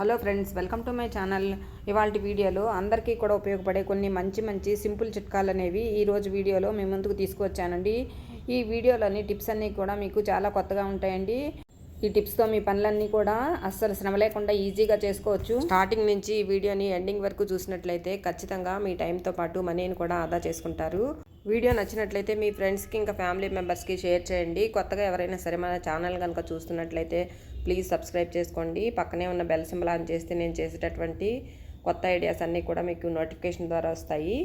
Hello friends welcome to my channel. ఇవాళ వీడియోలో అందరికీ కూడా ఉపయోగపడే కొన్ని మంచి మంచి సింపుల్ చిట్కాలు అనేవి ఈ రోజు వీడియోలో మేము ముందుకు తీసుకువచ్చానండి. ఈ వీడియోలోని టిప్స్ అన్నీ కూడా మీకు చాలా కొత్తగా ఉంటాయండి. ఈ టిప్స్తో మీ పనులన్నీ కూడా అస్సలు శ్రమ లేకుండా ఈజీగా చేసుకోవచ్చు. స్టార్టింగ్ నుంచి ఈ వీడియోని ఎండింగ్ వరకు చూసినట్లయితే ఖచ్చితంగా మీ టైంతో పాటు మనీని కూడా ఆదా చేసుకుంటారు. వీడియో నచ్చినట్లయితే మీ ఫ్రెండ్స్కి ఇంకా ఫ్యామిలీ మెంబర్స్కి షేర్ చేయండి. కొత్తగా ఎవరైనా సరే మన ఛానల్ కనుక చూస్తున్నట్లయితే ప్లీజ్ సబ్స్క్రైబ్ చేసుకోండి. పక్కనే ఉన్న బెల్ సింబల్ ఆన్ చేస్తే నేను చేసేటటువంటి కొత్త ఐడియాస్ అన్నీ కూడా మీకు నోటిఫికేషన్ ద్వారా వస్తాయి.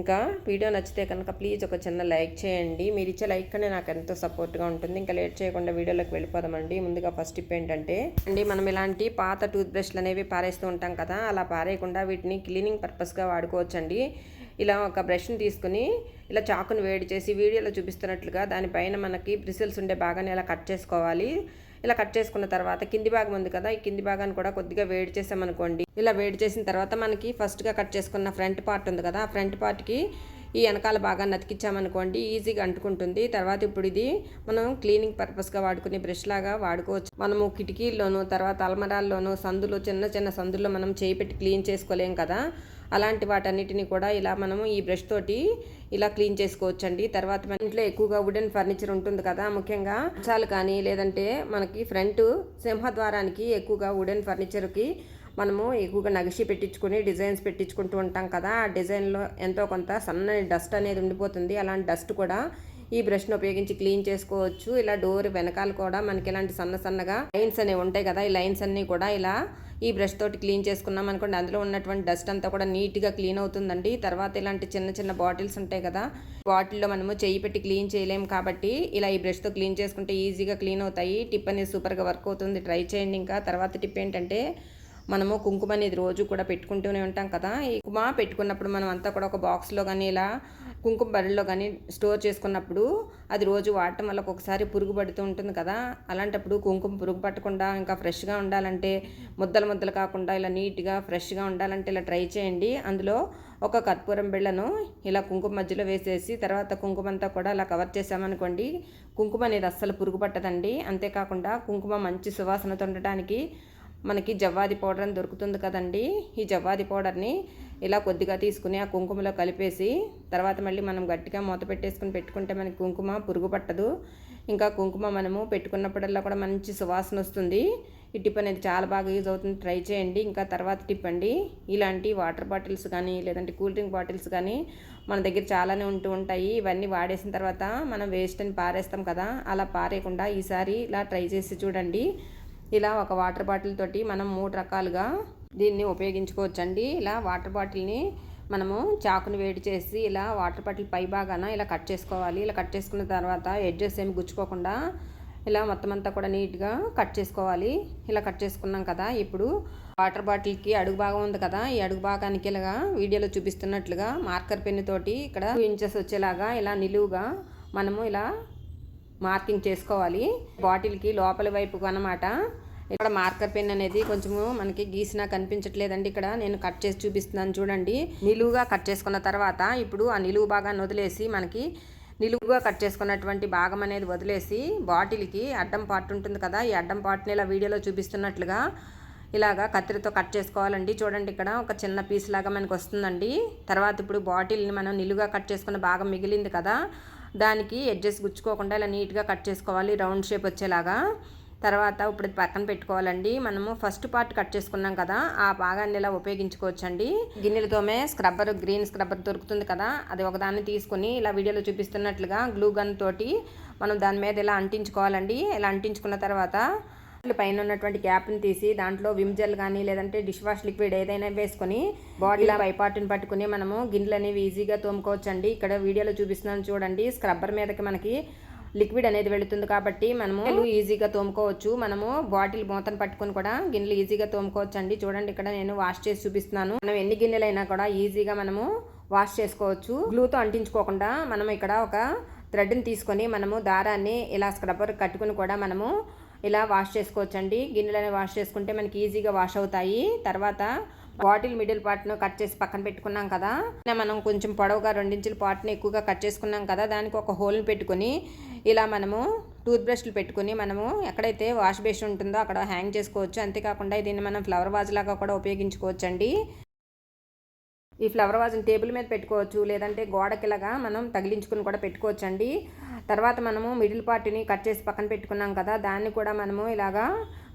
ఇంకా వీడియో నచ్చితే కనుక ప్లీజ్ ఒక చిన్న లైక్ చేయండి. మీరు ఇచ్చే లైక్ కనే నాకు ఎంతో సపోర్ట్గా ఉంటుంది. ఇంకా లేట్ చేయకుండా వీడియోలోకి వెళ్ళిపోదామండి. ముందుగా ఫస్ట్ టిప్ ఏంటంటే అండి మనం ఇలాంటి పాత టూత్ బ్రష్లు అనేవి పారేస్తూ ఉంటాం కదా అలా పారేయకుండా వీటిని క్లీనింగ్ పర్పస్గా వాడుకోవచ్చండి. ఇలా ఒక బ్రష్ని తీసుకుని ఇలా చాకును వేడి చేసి వీడియోలో చూపిస్తున్నట్లుగా దానిపైన మనకి బ్రిసిల్స్ ఉండే భాగాన్ని ఇలా కట్ చేసుకోవాలి. ఇలా కట్ చేసుకున్న తర్వాత కింది భాగం ఉంది కదా ఈ కింది భాగాన్ని కూడా కొద్దిగా వేడి చేసామనుకోండి. ఇలా వేడి చేసిన తర్వాత మనకి ఫస్ట్గా కట్ చేసుకున్న ఫ్రంట్ పార్ట్ ఉంది కదా ఆ ఫ్రంట్ పార్ట్కి ఈ వెనకాల భాగాన్ని అతికిచ్చామనుకోండి ఈజీగా అంటుకుంటుంది. తర్వాత ఇప్పుడు ఇది మనం క్లీనింగ్ పర్పస్గా వాడుకునే బ్రష్ లాగా వాడుకోవచ్చు. మనము కిటికీల్లోనూ తర్వాత అల్మరాల్లోనూ సందులో చిన్న చిన్న సందుల్లో మనం చేయి పెట్టి క్లీన్ చేసుకోలేం కదా. అలాంటి వాటన్నిటిని కూడా ఇలా మనము ఈ బ్రష్ తోటి ఇలా క్లీన్ చేసుకోవచ్చండి. తర్వాత మన ఇంట్లో ఎక్కువగా వుడెన్ ఫర్నిచర్ ఉంటుంది కదా ముఖ్యంగా చాలు కానీ లేదంటే మనకి ఫ్రంట్ సింహద్వారానికి ఎక్కువగా వుడెన్ ఫర్నిచర్కి మనము ఎక్కువగా నగిషి పెట్టించుకొని డిజైన్స్ పెట్టించుకుంటూ ఉంటాం కదా ఆ డిజైన్లో ఎంతో కొంత సన్నని డస్ట్ అనేది ఉండిపోతుంది. అలాంటి డస్ట్ కూడా ఈ బ్రష్ను ఉపయోగించి క్లీన్ చేసుకోవచ్చు. ఇలా డోర్ వెనకాల కూడా మనకి ఇలాంటి సన్న సన్నగా లైన్స్ అనేవి ఉంటాయి కదా ఈ లైన్స్ అన్నీ కూడా ఇలా ఈ బ్రష్ తోటి క్లీన్ చేసుకున్నాం అనుకోండి అందులో ఉన్నటువంటి డస్ట్ అంతా కూడా నీట్గా క్లీన్ అవుతుందండి. తర్వాత ఇలాంటి చిన్న చిన్న బాటిల్స్ ఉంటాయి కదా బాటిల్లో మనము చేయి పెట్టి క్లీన్ చేయలేము కాబట్టి ఇలా ఈ బ్రష్తో క్లీన్ చేసుకుంటే ఈజీగా క్లీన్ అవుతాయి. టిప్ అనేది సూపర్గా వర్క్ అవుతుంది. ట్రై చేయండి ఇంకా. తర్వాత టిప్ ఏంటంటే మనము కుంకుమ అనేది రోజు కూడా పెట్టుకుంటూనే ఉంటాం కదా. ఈ కుంకుమ పెట్టుకున్నప్పుడు మనం అంతా కూడా ఒక బాక్స్లో కానీ ఇలా కుంకుమ బరిలో కానీ స్టోర్ చేసుకున్నప్పుడు అది రోజు వాడటం వల్ల ఒకసారి పురుగు పడుతూ ఉంటుంది కదా. అలాంటప్పుడు కుంకుమ పురుగు పట్టకుండా ఇంకా ఫ్రెష్గా ఉండాలంటే ముద్దలు ముద్దలు కాకుండా ఇలా నీట్గా ఫ్రెష్గా ఉండాలంటే ఇలా ట్రై చేయండి. అందులో ఒక కర్పూరం బిళ్ళను ఇలా కుంకుమ మధ్యలో వేసేసి తర్వాత కుంకుమ అంతా కూడా అలా కవర్ చేసామనుకోండి కుంకుమ అనేది అస్సలు పురుగు పట్టదండి. అంతేకాకుండా కుంకుమ మంచి సువాసనతో ఉండటానికి మనకి జవ్వాది పౌడర్ అని దొరుకుతుంది కదండి. ఈ జవ్వాది పౌడర్ని ఇలా కొద్దిగా తీసుకుని ఆ కుంకుమలో కలిపేసి తర్వాత మళ్ళీ మనం గట్టిగా మూత పెట్టేసుకుని పెట్టుకుంటే మనకి కుంకుమ పురుగు పట్టదు. ఇంకా కుంకుమ మనము పెట్టుకున్నప్పుడల్లా కూడా మంచి సువాసన వస్తుంది. ఈ టిప్ అనేది చాలా బాగా యూజ్ అవుతుంది. ట్రై చేయండి. ఇంకా తర్వాత టిప్ అండి. ఇలాంటి వాటర్ బాటిల్స్ కానీ లేదంటే కూల్ డ్రింక్ బాటిల్స్ కానీ మన దగ్గర చాలానే ఉంటూ ఉంటాయి. ఇవన్నీ వాడేసిన తర్వాత మనం వేస్ట్ అని పారేస్తాం కదా అలా పారేయకుండా ఈసారి ఇలా ట్రై చేసి చూడండి. ఇలా ఒక వాటర్ బాటిల్ తోటి మనం మూడు రకాలుగా దీన్ని ఉపయోగించుకోవచ్చండి. ఇలా వాటర్ బాటిల్ని మనము చాకుని వేడి చేసి ఇలా వాటర్ బాటిల్ పై భాగాన ఇలా కట్ చేసుకోవాలి. ఇలా కట్ చేసుకున్న తర్వాత ఎడ్జెస్ ఏమి గుచ్చుకోకుండా ఇలా మొత్తం అంతా కూడా నీట్గా కట్ చేసుకోవాలి. ఇలా కట్ చేసుకున్నాం కదా ఇప్పుడు వాటర్ బాటిల్కి అడుగు భాగం ఉంది కదా ఈ అడుగు భాగానికి ఇలాగా వీడియోలో చూపిస్తున్నట్లుగా మార్కర్ పెన్ను తోటి ఇక్కడ టూ ఇంచెస్ వచ్చేలాగా ఇలా నిలువుగా మనము ఇలా మార్కింగ్ చేసుకోవాలి. బాటిల్కి లోపల వైపు అనమాట ఇక్కడ మార్కర్ పెన్ అనేది కొంచెము మనకి గీసినా కనిపించట్లేదండి ఇక్కడ. నేను కట్ చేసి చూపిస్తున్నాను చూడండి. నిలువుగా కట్ చేసుకున్న తర్వాత ఇప్పుడు ఆ నిలువు భాగాన్ని వదిలేసి మనకి నిలువుగా కట్ చేసుకున్నటువంటి భాగం అనేది వదిలేసి బాటిల్కి అడ్డం పార్ట్ ఉంటుంది కదా ఈ అడ్డం పార్ట్ని ఇలా వీడియోలో చూపిస్తున్నట్లుగా ఇలాగా కత్తిరితో కట్ చేసుకోవాలండి. చూడండి ఇక్కడ ఒక చిన్న పీస్ లాగా మనకు వస్తుందండి. తర్వాత ఇప్పుడు బాటిల్ని మనం నిలువుగా కట్ చేసుకున్న భాగం మిగిలింది కదా దానికి ఎడ్జెస్ గుచ్చుకోకుండా ఇలా నీట్గా కట్ చేసుకోవాలి. రౌండ్ షేప్ వచ్చేలాగా. తర్వాత ఇప్పుడు పక్కన పెట్టుకోవాలండి. మనము ఫస్ట్ పార్ట్ కట్ చేసుకున్నాం కదా ఆ భాగాన్ని ఇలా ఉపయోగించుకోవచ్చండి. గిన్నెలతోమే స్క్రబ్బర్ గ్రీన్ స్క్రబ్బర్ దొరుకుతుంది కదా అది ఒకదాన్ని తీసుకుని ఇలా వీడియోలో చూపిస్తున్నట్లుగా గ్లూ గన్ తోటి మనం దాని మీద ఇలా అంటించుకోవాలండి. ఇలా అంటించుకున్న తర్వాత పైన ఉన్నటువంటి క్యాప్ని తీసి దాంట్లో విమ్ జెల్ కానీ లేదంటే డిష్ వాష్ లిక్విడ్ ఏదైనా వేసుకొని బాడీలో పైపాటుని పట్టుకుని మనము గిన్నెలు అనేవి ఈజీగా తోముకోవచ్చండి. ఇక్కడ వీడియోలో చూపిస్తున్నాను చూడండి. స్క్రబ్బర్ మీదకి మనకి లిక్విడ్ అనేది వెళుతుంది కాబట్టి మనము ఈజీగా తోముకోవచ్చు. మనము బాటిల్ మూతను పట్టుకొని కూడా గిన్నెలు ఈజీగా తోముకోవచ్చు అండి చూడండి ఇక్కడ నేను వాష్ చేసి చూపిస్తున్నాను. మనం ఎన్ని గిన్నెలైనా కూడా ఈజీగా మనము వాష్ చేసుకోవచ్చు. గ్లూతో అంటించుకోకుండా మనం ఇక్కడ ఒక థ్రెడ్ని తీసుకొని మనము దారాన్ని ఇలా స్క్రబ్బర్ కట్టుకుని కూడా మనము ఇలా వాష్ చేసుకోవచ్చండి. గిన్నెలని వాష్ చేసుకుంటే మనకి ఈజీగా వాష్ అవుతాయి. తర్వాత బాటిల్ మిడిల్ పార్ట్ను కట్ చేసి పక్కన పెట్టుకున్నాం కదా. మనం కొంచెం పొడవుగా రెండించుల పార్ట్ని ఎక్కువగా కట్ చేసుకున్నాం కదా. దానికి ఒక హోల్ని పెట్టుకొని ఇలా మనము టూత్ బ్రష్లు పెట్టుకుని మనము ఎక్కడైతే వాష్ బేసిన్ ఉంటుందో అక్కడ హ్యాంగ్ చేసుకోవచ్చు. అంతేకాకుండా దీన్ని మనం ఫ్లవర్ వాజ్ లాగా కూడా ఉపయోగించుకోవచ్చు అండి ఈ ఫ్లవర్ వాజ్ని టేబుల్ మీద పెట్టుకోవచ్చు. లేదంటే గోడకిలాగా మనం తగిలించుకుని కూడా పెట్టుకోవచ్చు అండి తర్వాత మనము మిడిల్ పార్ట్ని కట్ చేసి పక్కన పెట్టుకున్నాం కదా దాన్ని కూడా మనము ఇలాగా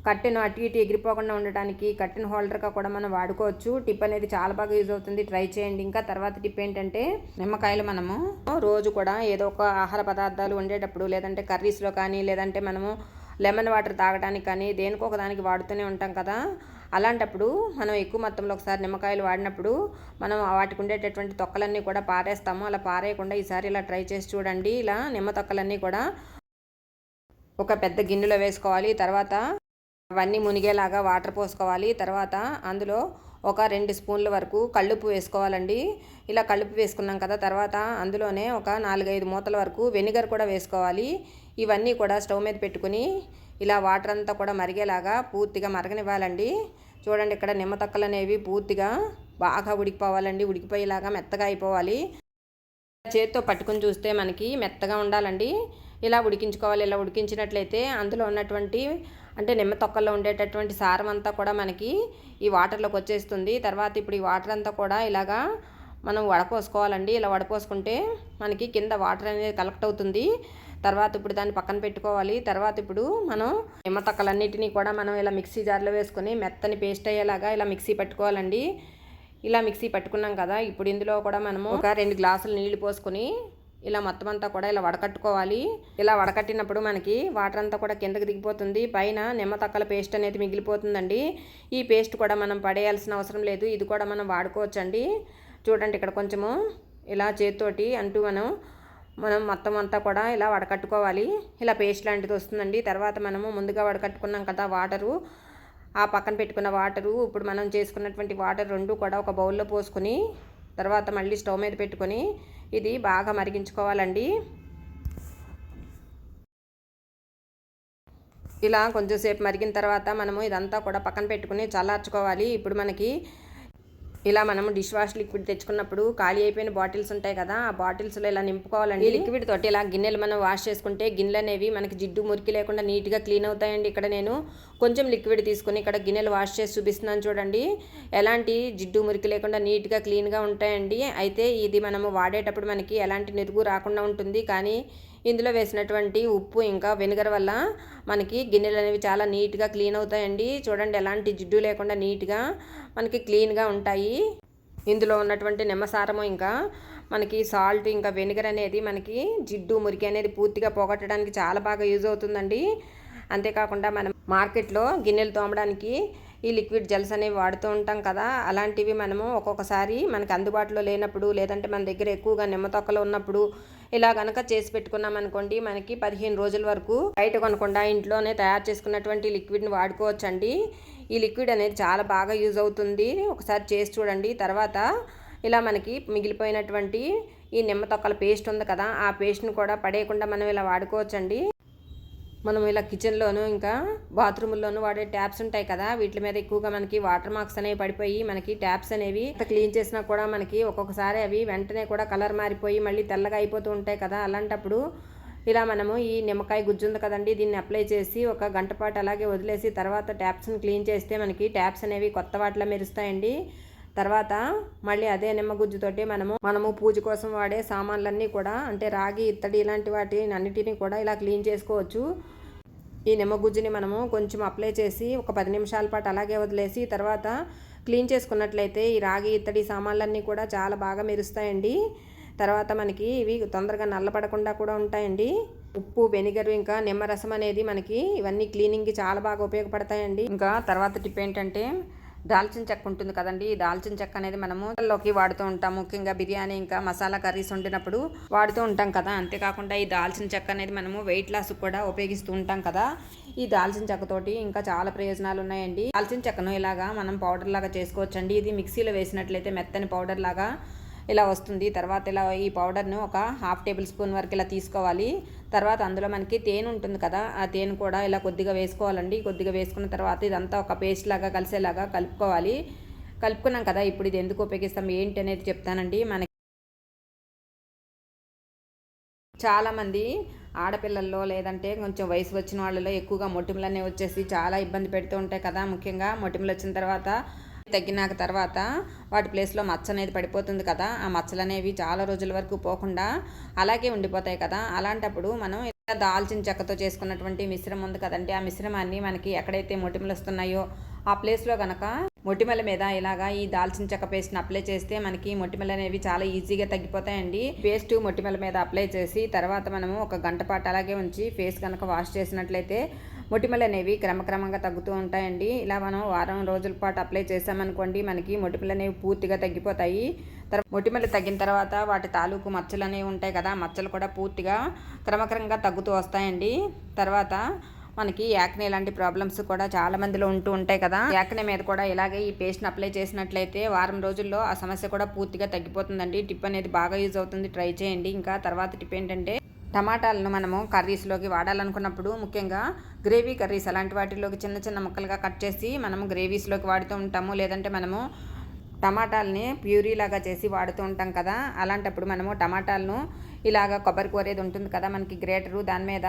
కట్టెను అటు ఇటు ఎగిరిపోకుండా ఉండటానికి కట్టెన్ హోల్డర్గా కూడా మనం వాడుకోవచ్చు. టిప్ అనేది చాలా బాగా యూజ్ అవుతుంది. ట్రై చేయండి. ఇంకా తర్వాత టిప్ ఏంటంటే నిమ్మకాయలు మనము రోజు కూడా ఏదో ఒక ఆహార పదార్థాలు ఉండేటప్పుడు లేదంటే కర్రీస్లో కానీ లేదంటే మనము లెమన్ వాటర్ తాగడానికి కానీ దేనికో దానికి వాడుతూనే ఉంటాం కదా. అలాంటప్పుడు మనం ఎక్కువ మొత్తంలో ఒకసారి నిమ్మకాయలు వాడినప్పుడు మనం వాటికి ఉండేటటువంటి తొక్కలన్నీ కూడా పారేస్తాము. అలా పారేయకుండా ఈసారి ఇలా ట్రై చేసి చూడండి. ఇలా నిమ్మ తొక్కలన్నీ కూడా ఒక పెద్ద గిన్నెలో వేసుకోవాలి. తర్వాత అవన్నీ మునిగేలాగా వాటర్ పోసుకోవాలి. తర్వాత అందులో ఒక రెండు స్పూన్ల వరకు కళ్ళుప్పు వేసుకోవాలండి. ఇలా కళ్ళుప్పు వేసుకున్నాం కదా తర్వాత అందులోనే ఒక నాలుగైదు మూతల వరకు వెనిగర్ కూడా వేసుకోవాలి. ఇవన్నీ కూడా స్టవ్ మీద పెట్టుకుని ఇలా వాటర్ అంతా కూడా మరిగేలాగా పూర్తిగా మరగనివ్వాలండి. చూడండి ఇక్కడ నిమ్మతక్కలు అనేవి పూర్తిగా బాగా ఉడికిపోవాలండి. ఉడికిపోయేలాగా మెత్తగా అయిపోవాలి. చేతితో పట్టుకుని చూస్తే మనకి మెత్తగా ఉండాలండి. ఇలా ఉడికించుకోవాలి. ఇలా ఉడికించినట్లయితే అందులో ఉన్నటువంటి అంటే నిమ్మ తొక్కల్లో ఉండేటటువంటి సారం అంతా కూడా మనకి ఈ వాటర్లోకి వచ్చేస్తుంది. తర్వాత ఇప్పుడు ఈ వాటర్ అంతా కూడా ఇలాగా మనం వడపోసుకోవాలండి. ఇలా వడపోసుకుంటే మనకి కింద వాటర్ అనేది కలెక్ట్ అవుతుంది. తర్వాత ఇప్పుడు దాన్ని పక్కన పెట్టుకోవాలి. తర్వాత ఇప్పుడు మనం నిమ్మ తొక్కలన్నిటినీ కూడా మనం ఇలా మిక్సీ జార్లో వేసుకొని మెత్తని పేస్ట్ అయ్యేలాగా ఇలా మిక్సీ పట్టుకోవాలండి. ఇలా మిక్సీ పట్టుకున్నాం కదా ఇప్పుడు ఇందులో కూడా మనము ఒక రెండు గ్లాసులు నీళ్ళు పోసుకొని ఇలా మొత్తం అంతా కూడా ఇలా వడకట్టుకోవాలి. ఇలా వడకట్టినప్పుడు మనకి వాటర్ అంతా కూడా కిందకి దిగిపోతుంది. పైన నిమ్మ తక్కల పేస్ట్ అనేది మిగిలిపోతుందండి. ఈ పేస్ట్ కూడా మనం పడేయాల్సిన అవసరం లేదు. ఇది కూడా మనం వాడుకోవచ్చండి. చూడండి ఇక్కడ కొంచెము ఇలా చేతితోటి అంటూ మనం మనం మొత్తం అంతా కూడా ఇలా వడకట్టుకోవాలి. ఇలా పేస్ట్ లాంటిది వస్తుందండి. తర్వాత మనము ముందుగా వడకట్టుకున్నాం కదా వాటరు ఆ పక్కన పెట్టుకున్న వాటరు ఇప్పుడు మనం చేసుకున్నటువంటి వాటర్ రెండు కూడా ఒక బౌల్లో పోసుకొని తర్వాత మళ్ళీ స్టవ్ మీద పెట్టుకొని ఇది బాగా మరిగించుకోవాలండి. ఇలా కొంచెంసేపు మరిగిన తర్వాత మనము ఇదంతా కూడా పక్కన పెట్టుకుని చల్లార్చుకోవాలి. ఇప్పుడు మనకి ఇలా మనం డిష్ వాష్ లిక్విడ్ తెచ్చుకున్నప్పుడు ఖాళీ అయిపోయిన బాటిల్స్ ఉంటాయి కదా ఆ బాటిల్స్లో ఇలా నింపుకోవాలండి. లిక్విడ్ తోటి ఇలా గిన్నెలు మనం వాష్ చేసుకుంటే గిన్నెలు అనేవి మనకి జిడ్డు మురికి లేకుండా నీట్గా క్లీన్ అవుతాయండి. ఇక్కడ నేను కొంచెం లిక్విడ్ తీసుకుని ఇక్కడ గిన్నెలు వాష్ చేసి చూపిస్తున్నాను చూడండి. ఎలాంటి జిడ్డు మురికి లేకుండా నీట్గా క్లీన్గా ఉంటాయండి. అయితే ఇది మనము వాడేటప్పుడు మనకి ఎలాంటి నిరుగు రాకుండా ఉంటుంది. కానీ ఇందులో వేసినటువంటి ఉప్పు ఇంకా వెనిగర్ వల్ల మనకి గిన్నెలు అనేవి చాలా నీట్గా క్లీన్ అవుతాయండి. చూడండి ఎలాంటి జిడ్డు లేకుండా నీట్గా మనకి క్లీన్గా ఉంటాయి. ఇందులో ఉన్నటువంటి నిమ్మసారము ఇంకా మనకి సాల్ట్ ఇంకా వెనిగర్ అనేది మనకి జిడ్డు మురికి అనేది పూర్తిగా పోగొట్టడానికి చాలా బాగా యూజ్ అవుతుందండి. అంతేకాకుండా మనం మార్కెట్లో గిన్నెలు తోమడానికి ఈ లిక్విడ్ జెల్స్ అనేవి వాడుతూ ఉంటాం కదా అలాంటివి మనము ఒక్కొక్కసారి మనకి అందుబాటులో లేనప్పుడు లేదంటే మన దగ్గర ఎక్కువగా నిమ్మ తొక్కలు ఉన్నప్పుడు ఇలా కనుక చేసి పెట్టుకున్నాం అనుకోండి మనకి పదిహేను రోజుల వరకు బయట కొనకుండా ఇంట్లోనే తయారు చేసుకున్నటువంటి లిక్విడ్ని వాడుకోవచ్చండి. ఈ లిక్విడ్ అనేది చాలా బాగా యూజ్ అవుతుంది. ఒకసారి చేసి చూడండి. తర్వాత ఇలా మనకి మిగిలిపోయినటువంటి ఈ నిమ్మ తొక్కల పేస్ట్ ఉంది కదా ఆ పేస్ట్ని కూడా పడేయకుండా మనం ఇలా వాడుకోవచ్చండి. మనం ఇలా కిచెన్లోను ఇంకా బాత్రూముల్లోనూ వాడే ట్యాప్స్ ఉంటాయి కదా. వీటి మీద ఎక్కువగా మనకి వాటర్ మార్క్స్ అనేవి పడిపోయి మనకి ట్యాప్స్ అనేవి క్లీన్ చేసినా కూడా మనకి ఒక్కొక్కసారి అవి వెంటనే కూడా కలర్ మారిపోయి మళ్ళీ తెల్లగా అయిపోతూ ఉంటాయి కదా. అలాంటప్పుడు ఇలా మనము ఈ నిమ్మకాయ గుజ్జు ఉంది కదండి దీన్ని అప్లై చేసి ఒక గంట పాటు అలాగే వదిలేసి తర్వాత ట్యాప్స్ని క్లీన్ చేస్తే మనకి ట్యాప్స్ అనేవి కొత్త వాటిలో మెరుస్తాయండి. తర్వాత మళ్ళీ అదే నిమ్మ గుజ్జుతోటి మనము మనము పూజ కోసం వాడే సామాన్లన్నీ కూడా అంటే రాగి ఇత్తడి ఇలాంటి వాటి అన్నిటినీ కూడా ఇలా క్లీన్ చేసుకోవచ్చు. ఈ నిమ్మగుజ్జుని మనము కొంచెం అప్లై చేసి ఒక పది నిమిషాల పాటు అలాగే వదిలేసి తర్వాత క్లీన్ చేసుకున్నట్లయితే ఈ రాగి ఇత్తడి సామాన్లన్నీ కూడా చాలా బాగా మెరుస్తాయండి. తర్వాత మనకి ఇవి తొందరగా నల్లపడకుండా కూడా ఉంటాయండి. ఉప్పు వెనిగర్ ఇంకా నిమ్మరసం అనేది మనకి ఇవన్నీ క్లీనింగ్కి చాలా బాగా ఉపయోగపడతాయండి. ఇంకా తర్వాత టిప్ ఏంటంటే దాల్చిన చెక్క ఉంటుంది కదండి. ఈ దాల్చిన చెక్క అనేది మనము లోకి వాడుతూ ఉంటాం. ముఖ్యంగా బిర్యానీ ఇంకా మసాలా కర్రీస్ వండినప్పుడు వాడుతూ ఉంటాం కదా. అంతేకాకుండా ఈ దాల్చిన చెక్క అనేది మనము వెయిట్ లాస్ కూడా ఉపయోగిస్తూ ఉంటాం కదా. ఈ దాల్చిన చెక్కతోటి ఇంకా చాలా ప్రయోజనాలు ఉన్నాయండి. దాల్చిన చెక్కను ఇలాగా మనం పౌడర్ లాగా చేసుకోవచ్చండి. ఇది మిక్సీలో వేసినట్లయితే మెత్తని పౌడర్ లాగా ఇలా వస్తుంది. తర్వాత ఇలా ఈ పౌడర్ను ఒక హాఫ్ టేబుల్ స్పూన్ వరకు ఇలా తీసుకోవాలి. తర్వాత అందులో మనకి తేనె ఉంటుంది కదా ఆ తేనె కూడా ఇలా కొద్దిగా వేసుకోవాలండి. కొద్దిగా వేసుకున్న తర్వాత ఇదంతా ఒక పేస్ట్ లాగా కలిసేలాగా కలుపుకోవాలి. కలుపుకున్నాం కదా ఇప్పుడు ఇది ఎందుకు ఉపయోగిస్తాం ఏంటి అనేది చెప్తానండి. మనకి చాలామంది ఆడపిల్లల్లో లేదంటే కొంచెం వయసు వచ్చిన వాళ్ళలో ఎక్కువగా మొటిమలు అనేవి వచ్చేసి చాలా ఇబ్బంది పెడుతూ ఉంటాయి కదా. ముఖ్యంగా మొటిమలు వచ్చిన తర్వాత తగ్గినాక తర్వాత వాటి ప్లేస్లో మచ్చ అనేది పడిపోతుంది కదా. ఆ మచ్చలు అనేవి చాలా రోజుల వరకు పోకుండా అలాగే ఉండిపోతాయి కదా. అలాంటప్పుడు మనం ఇలా దాల్చిన చెక్కతో చేసుకున్నటువంటి మిశ్రమం ఉంది కదండి. ఆ మిశ్రమాన్ని మనకి ఎక్కడైతే మొటిమలు వస్తున్నాయో ఆ ప్లేస్లో కనుక మొటిమల మీద ఇలాగా ఈ దాల్చిన చెక్క పేస్ట్ని అప్లై చేస్తే మనకి మొటిమలు అనేవి చాలా ఈజీగా తగ్గిపోతాయండి. పేస్ట్ మొటిమల మీద అప్లై చేసి తర్వాత మనము ఒక గంట పాటు అలాగే ఉంచి ఫేస్ కనుక వాష్ చేసినట్లయితే మొటిమలు అనేవి క్రమక్రమంగా తగ్గుతూ ఉంటాయండి. ఇలా మనం వారం రోజుల పాటు అప్లై చేసామనుకోండి మనకి మొటిమలు అనేవి పూర్తిగా తగ్గిపోతాయి. తర్వాత మొటిమలు తగ్గిన తర్వాత వాటి తాలూకు మచ్చలు అనేవి ఉంటాయి కదా మచ్చలు కూడా పూర్తిగా క్రమక్రమంగా తగ్గుతూ వస్తాయండి. తర్వాత మనకి యాక్నే లాంటి ప్రాబ్లమ్స్ కూడా చాలా మందిలో ఉంటూ ఉంటాయి కదా. యాక్నే మీద కూడా ఇలాగే ఈ పేస్ట్ని అప్లై చేసినట్లయితే వారం రోజుల్లో ఆ సమస్య కూడా పూర్తిగా తగ్గిపోతుందండి. టిప్ అనేది బాగా యూజ్ అవుతుంది. ట్రై చేయండి. ఇంకా తర్వాత టిప్ ఏంటంటే టమాటాలను మనము కర్రీస్లోకి వాడాలనుకున్నప్పుడు ముఖ్యంగా గ్రేవీ కర్రీస్ అలాంటి వాటిలోకి చిన్న చిన్న ముక్కలుగా కట్ చేసి మనము గ్రేవీస్లోకి వాడుతూ ఉంటాము. లేదంటే మనము టమాటాలని ప్యూరీ లాగా చేసి వాడుతూ ఉంటాం కదా. అలాంటప్పుడు మనము టమాటాలను ఇలాగ కొబ్బరి కోరేది ఉంటుంది కదా మనకి గ్రేటరు. దాని మీద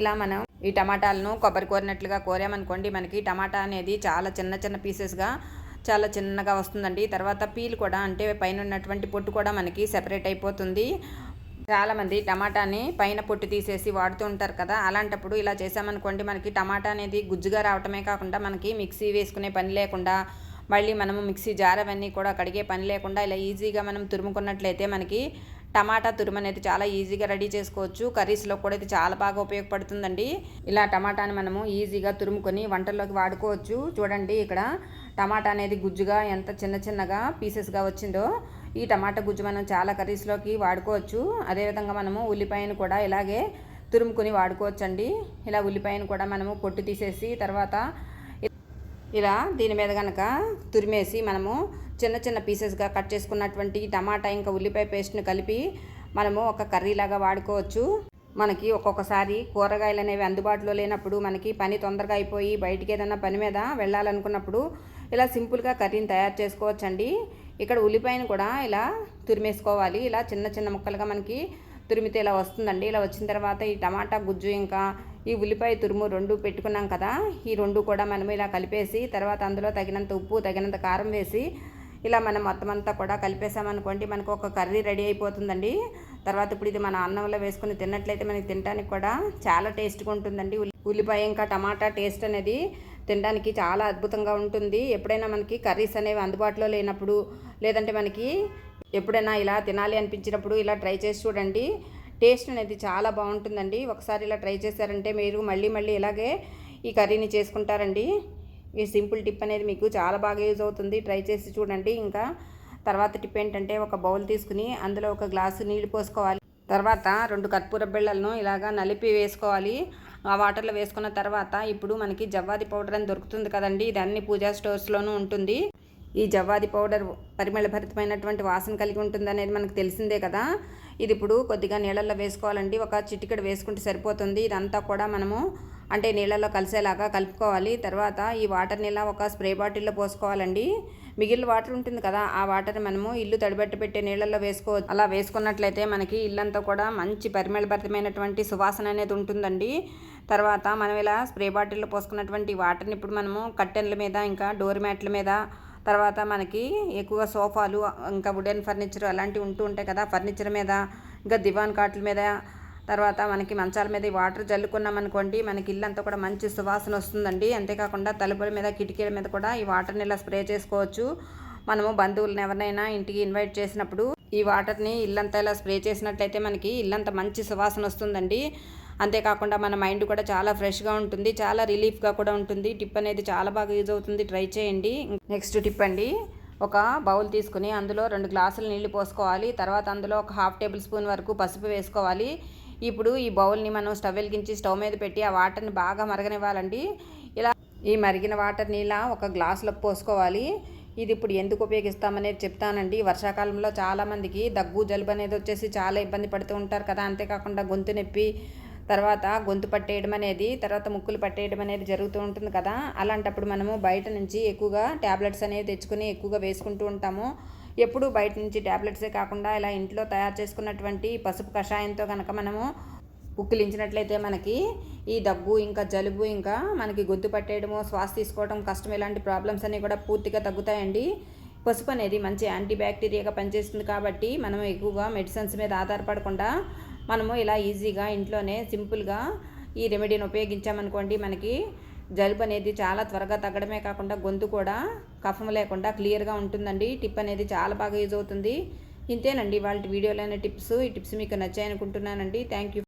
ఇలా మనం ఈ టమాటాలను కొబ్బరి కోరినట్లుగా కోరామనుకోండి మనకి టమాటా అనేది చాలా చిన్న చిన్న పీసెస్గా చాలా చిన్నగా వస్తుందండి. తర్వాత పీల్ కూడా అంటే పైన ఉన్నటువంటి పొట్టు కూడా మనకి సెపరేట్ అయిపోతుంది. చాలామంది టమాటాని పైన పొట్టు తీసేసి వాడుతూ ఉంటారు కదా అలాంటప్పుడు ఇలా చేసామనుకోండి మనకి టమాటా అనేది గుజ్జుగా రావటమే కాకుండా మనకి మిక్సీ వేసుకునే పని లేకుండా మళ్ళీ మనము మిక్సీ జార్ అవన్నీ కూడా కడిగే పని లేకుండా ఇలా ఈజీగా మనం తురుముకున్నట్లయితే మనకి టమాటా తురుము అనేది చాలా ఈజీగా రెడీ చేసుకోవచ్చు. కర్రీస్లో కూడా ఇది చాలా బాగా ఉపయోగపడుతుందండి. ఇలా టమాటాని మనము ఈజీగా తురుముకొని వంటల్లోకి వాడుకోవచ్చు. చూడండి ఇక్కడ టమాటా అనేది గుజ్జుగా ఎంత చిన్న చిన్నగా పీసెస్గా వచ్చిందో ఈ టమాటా గుజ్జు మనం చాలా కర్రీస్లోకి వాడుకోవచ్చు. అదేవిధంగా మనము ఉల్లిపాయను కూడా ఇలాగే తురుముకొని వాడుకోవచ్చండి. ఇలా ఉల్లిపాయను కూడా మనము పొట్టు తీసేసి తర్వాత ఇలా దీని మీద కనుక తురిమేసి మనము చిన్న చిన్న పీసెస్గా కట్ చేసుకున్నటువంటి టమాటా ఇంకా ఉల్లిపాయ పేస్ట్ని కలిపి మనము ఒక కర్రీలాగా వాడుకోవచ్చు. మనకి ఒక్కొక్కసారి కూరగాయలు అనేవి అందుబాటులో లేనప్పుడు మనకి పని తొందరగా అయిపోయి బయటికి ఏదైనా పని మీద వెళ్ళాలనుకున్నప్పుడు ఇలా సింపుల్గా కర్రీని తయారు చేసుకోవచ్చండి. ఇక్కడ ఉల్లిపాయను కూడా ఇలా తురిమేసుకోవాలి. ఇలా చిన్న చిన్న ముక్కలుగా మనకి తురిమితే ఇలా వస్తుందండి. ఇలా వచ్చిన తర్వాత ఈ టమాటా గుజ్జు ఇంకా ఈ ఉల్లిపాయ తురుము రెండు పెట్టుకున్నాం కదా ఈ రెండు కూడా మనం ఇలా కలిపేసి తర్వాత అందులో తగినంత ఉప్పు తగినంత కారం వేసి ఇలా మనం మొత్తం అంతా కూడా కలిపేసామనుకోండి మనకు ఒక కర్రీ రెడీ అయిపోతుందండి. తర్వాత ఇప్పుడు ఇది మన అన్నంలో వేసుకుని తిన్నట్లయితే మనకి తినడానికి కూడా చాలా టేస్ట్గా ఉంటుందండి. ఉల్లిపాయ ఇంకా టమాటా టేస్ట్ అనేది తినడానికి చాలా అద్భుతంగా ఉంటుంది. ఎప్పుడైనా మనకి కర్రీస్ అనేవి అందుబాటులో లేనప్పుడు లేదంటే మనకి ఎప్పుడైనా ఇలా తినాలి అనిపించినప్పుడు ఇలా ట్రై చేసి చూడండి. టేస్ట్ అనేది చాలా బాగుంటుందండి. ఒకసారి ఇలా ట్రై చేశారంటే మీరు మళ్ళీ మళ్ళీ ఇలాగే ఈ కర్రీని చేసుకుంటారండి. ఈ సింపుల్ టిప్ అనేది మీకు చాలా బాగా యూజ్ అవుతుంది. ట్రై చేసి చూడండి. ఇంకా తర్వాత టిప్ ఏంటంటే ఒక బౌల్ తీసుకుని అందులో ఒక గ్లాసు నీళ్ళు పోసుకోవాలి. తర్వాత రెండు కర్పూర బిళ్ళలను ఇలాగా నలిపి వేసుకోవాలి. ఆ వాటర్లో వేసుకున్న తర్వాత ఇప్పుడు మనకి జవ్వాది పౌడర్ అని దొరుకుతుంది కదండి. ఇది అన్ని పూజా స్టోర్స్లోనూ ఉంటుంది. ఈ జవ్వాది పౌడర్ పరిమళభరితమైనటువంటి వాసన కలిగి ఉంటుంది అనేది మనకు తెలిసిందే కదా. ఇది ఇప్పుడు కొద్దిగా నీళ్ళల్లో వేసుకోవాలండి. ఒక చిటికెడు వేసుకుంటే సరిపోతుంది. ఇదంతా కూడా మనము అంటే నీళ్ళల్లో కలిసేలాగా కలుపుకోవాలి. తర్వాత ఈ వాటర్ని ఇలా ఒక స్ప్రే బాటిల్లో పోసుకోవాలండి. మిగిలిన వాటర్ ఉంటుంది కదా ఆ వాటర్ని మనము ఇల్లు తడిబెట్టి పెట్టే నీళ్ళల్లో వేసుకోవచ్చు అలా వేసుకున్నట్లయితే మనకి ఇల్లంతా కూడా మంచి పరిమళభరితమైనటువంటి సువాసన అనేది ఉంటుందండి. తర్వాత మనం ఇలా స్ప్రే బాటిల్లో పోసుకున్నటువంటి వాటర్ని ఇప్పుడు మనము కట్టెన్ల మీద ఇంకా డోర్ మ్యాట్ల మీద తర్వాత మనకి ఎక్కువగా సోఫాలు ఇంకా వుడెన్ ఫర్నిచర్ అలాంటివి ఉంటూ ఉంటాయి కదా ఫర్నిచర్ మీద ఇంకా దివాన్ కాట్ల మీద తర్వాత మనకి మంచాల మీద వాటర్ జల్లుకున్నాం అనుకోండి మనకి ఇల్లంతా కూడా మంచి సువాసన వస్తుందండి. అంతేకాకుండా తలుపుల మీద కిటికీల మీద కూడా ఈ వాటర్ని ఇలా స్ప్రే చేసుకోవచ్చు. మనము బంధువులను ఎవరినైనా ఇంటికి ఇన్వైట్ చేసినప్పుడు ఈ వాటర్ని ఇల్లంతా ఇలా స్ప్రే చేసినట్లయితే మనకి ఇల్లంతా మంచి సువాసన వస్తుందండి. అంతేకాకుండా మన మైండ్ కూడా చాలా ఫ్రెష్గా ఉంటుంది చాలా రిలీఫ్గా కూడా ఉంటుంది. టిప్ అనేది చాలా బాగా యూజ్ అవుతుంది. ట్రై చేయండి. నెక్స్ట్ టిప్ అండి ఒక బౌల్ తీసుకుని అందులో రెండు గ్లాసులు నీళ్ళు పోసుకోవాలి. తర్వాత అందులో ఒక హాఫ్ టేబుల్ స్పూన్ వరకు పసుపు వేసుకోవాలి. ఇప్పుడు ఈ బౌల్ని మనం స్టవ్ వెలిగించి స్టవ్ మీద పెట్టి ఆ వాటర్ని బాగా మరగనివ్వాలండి. ఇలా ఈ మరిగిన వాటర్ని ఇలా ఒక గ్లాసులో పోసుకోవాలి. ఇది ఇప్పుడు ఎందుకు ఉపయోగిస్తామనేది చెప్తానండి. వర్షాకాలంలో చాలామందికి దగ్గు జలుబు అనేది వచ్చేసి చాలా ఇబ్బంది పడుతూ ఉంటారు కదా. అంతేకాకుండా గొంతు నొప్పి తర్వాత గొంతు పట్టేయడం అనేది తర్వాత ముక్కులు పట్టేయడం అనేది జరుగుతూ ఉంటుంది కదా. అలాంటప్పుడు మనము బయట నుంచి ఎక్కువగా ట్యాబ్లెట్స్ అనేవి తెచ్చుకొని ఎక్కువగా వేసుకుంటూ ఉంటాము. ఎప్పుడు బయట నుంచి ట్యాబ్లెట్సే కాకుండా ఇలా ఇంట్లో తయారు చేసుకున్నటువంటి పసుపు కషాయంతో కనుక మనము ఉక్కిలించినట్లయితే మనకి ఈ దగ్గు ఇంకా జలుబు ఇంకా మనకి గొంతు పట్టేయడము శ్వాస తీసుకోవడం కష్టం ఇలాంటి ప్రాబ్లమ్స్ అన్నీ కూడా పూర్తిగా తగ్గుతాయండి. పసుపు అనేది మంచి యాంటీబ్యాక్టీరియాగా పనిచేస్తుంది కాబట్టి మనం ఎక్కువగా మెడిసిన్స్ మీద ఆధారపడకుండా మనము ఇలా ఈజీగా ఇంట్లోనే సింపుల్గా ఈ రెమెడీని ఉపయోగించామనుకోండి మనకి జలుబు అనేది చాలా త్వరగా తగ్గడమే కాకుండా గొంతు కూడా కఫం లేకుండా క్లియర్గా ఉంటుందండి. టిప్ అనేది చాలా బాగా యూజ్ అవుతుంది. ఇంతేనండి వాళ్ళ వీడియోలోని టిప్స్. ఈ టిప్స్ మీకు నచ్చాయనుకుంటున్నానండి. Thank you.